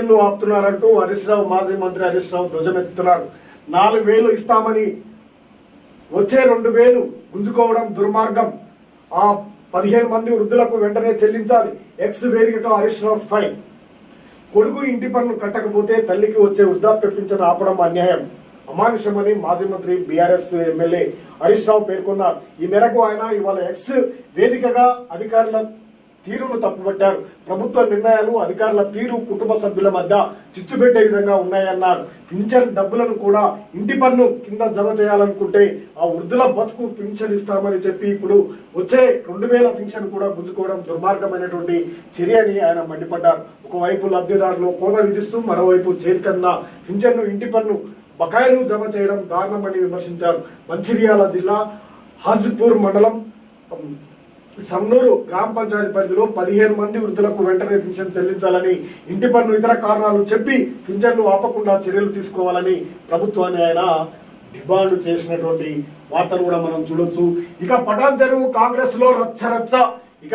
లు ఆపుతున్నారంటూ హరీష్ రావు మాజీ మంత్రి హరీష్ రావు ధ్వజమెత్తుతున్నారు. నాలుగు వేలు ఇస్తామని వచ్చే రెండు వేలు గుంజుకోవడం దుర్మార్గం. ఆ పదిహేను మంది వృద్ధులకు వెంటనే చెల్లించాలి. ఎక్స్ వేదికగా హరీష్ రావు ఫైన్. కొడుకు ఇంటి పన్ను కట్టకపోతే తల్లికి వచ్చే వృద్ధాప్య పింఛను ఆపడం అన్యాయం. అమానుషమని మాజీ మంత్రి బీఆర్ఎస్ ఎమ్మెల్యే హరీష్ రావు పేర్కొన్నారు. ఈ మేరకు ఆయన ఇవాళ ఎక్స్ వేదికగా అధికారుల తీరును తప్పుపట్టారు. ప్రభుత్వ నిర్ణయాలు అధికారుల తీరు కుటుంబ సభ్యుల మధ్య చిచ్చు పెట్టే విధంగా ఉన్నాయన్నారు. పింఛన్ డబ్బులను కూడా ఇంటి పన్ను కింద జమ చేయాలనుకుంటే ఆ వృద్ధుల బతుకు పింఛన్ ఇస్తామని చెప్పి ఇప్పుడు వచ్చే రెండు వేల పింఛన్ కూడా గుంజుకోవడం దుర్మార్గమైనటువంటి చర్య అని ఆయన మండిపడ్డారు. ఒకవైపు లబ్ధిదారులు కోద విధిస్తూ మరోవైపు చేతికన్నా పింఛన్ను ఇంటి పన్ను బకాయిలు జమ చేయడం దారుణమని విమర్శించారు. మంచిర్యాల జిల్లా హాజీపూర్ మండలం సమ్నూరు గ్రామ పంచాయతీ పరిధిలో పదిహేను మంది వృద్ధులకు వెంటనే పింఛన్ చెల్లించాలని ఇంటి పన్ను ఇతర కారణాలు చెప్పి పింఛన్లు ఆపకుండా చర్యలు తీసుకోవాలని ప్రభుత్వాన్ని ఆయన డిమాండ్ చేసినటువంటి వార్తను కూడా మనం చూడొచ్చు. ఇక పటాన్ చెరువు కాంగ్రెస్లో రచ్చ రచ్చ. ఇక